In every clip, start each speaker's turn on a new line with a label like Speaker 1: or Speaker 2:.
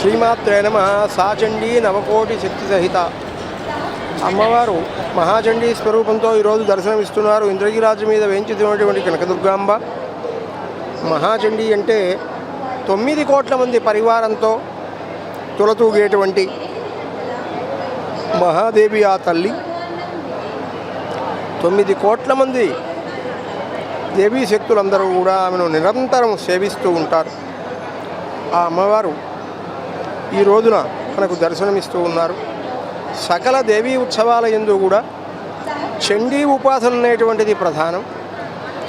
Speaker 1: శ్రీమాత్రే నమ. సాచండీ నవకోటి శక్తి సహిత. అమ్మవారు మహాచండీ స్వరూపంతో ఈరోజు దర్శనమిస్తున్నారు. ఇంద్రగిరాజు మీద వేయించుతున్నటువంటి కనకదుర్గాంబ. మహాచండీ అంటే తొమ్మిది కోట్ల మంది పరివారంతో తులతూగేటువంటి మహాదేవి ఆ తల్లి. తొమ్మిది కోట్ల మంది దేవీ శక్తులందరూ కూడా ఆమెను నిరంతరం సేవిస్తూ ఉంటారు. ఆ అమ్మవారు ఈ రోజున మనకు దర్శనమిస్తూ ఉన్నారు. సకల దేవీ ఉత్సవాల ఎందు కూడా చండీ ఉపాసన అనేటువంటిది ప్రధానం.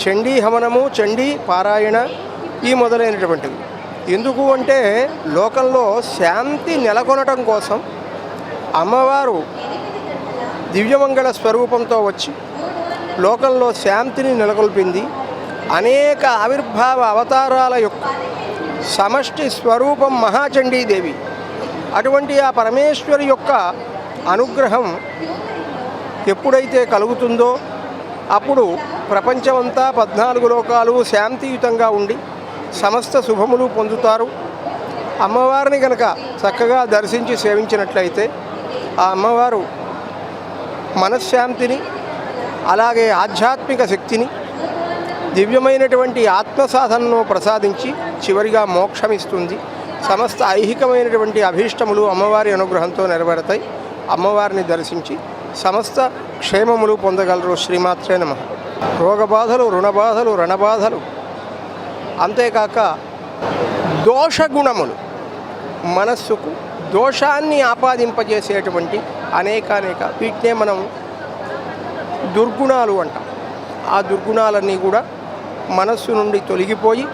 Speaker 1: చండీ హవనము చండీ పారాయణ ఈ మొదలైనటువంటివి ఎందుకు అంటే లోకంలో శాంతి నెలకొనటం కోసం అమ్మవారు దివ్యమంగళ స్వరూపంతో వచ్చి లోకంలో శాంతిని నెలకొల్పింది. అనేక ఆవిర్భావ అవతారాల యొక్క సమష్టి స్వరూపం మహాచండీదేవి. అటువంటి ఆ పరమేశ్వరి యొక్క అనుగ్రహం ఎప్పుడైతే కలుగుతుందో అప్పుడు ప్రపంచమంతా పద్నాలుగు లోకాలు శాంతియుతంగా ఉండి సమస్త శుభములు పొందుతారు. అమ్మవారిని కనుక చక్కగా దర్శించి సేవించినట్లయితే ఆ అమ్మవారు మనశ్శాంతిని అలాగే ఆధ్యాత్మిక శక్తిని దివ్యమైనటువంటి ఆత్మ సాధనను ప్రసాదించి చివరిగా మోక్షమిస్తుంది. సమస్త ఐహికమైనటువంటి అభీష్టములు అమ్మవారి అనుగ్రహంతో నెరవేరుతాయి. అమ్మవారిని దర్శించి సమస్త క్షేమములు పొందగలరు శ్రీమాత్రే నమ. రోగబాధలు రుణబాధలు రణబాధలు అంతేకాక దోషగుణములు మనస్సుకు దోషాన్ని ఆపాదింపజేసేటువంటి అనేకానేక వీటినే మనం దుర్గుణాలు అంటాం. ఆ దుర్గుణాలన్నీ కూడా మనస్సు నుండి తొలగిపోయి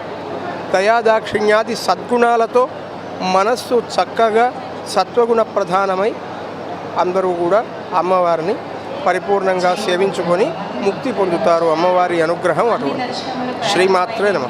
Speaker 1: దయాదాక్షిణ్యాది సద్గుణాలతో మనస్సు చక్కగా సత్వగుణ ప్రధానమై అందరూ కూడా అమ్మవారిని పరిపూర్ణంగా సేవించుకొని ముక్తి పొందుతారు అమ్మవారి అనుగ్రహం అటువంటి శ్రీమాత్రే నమ.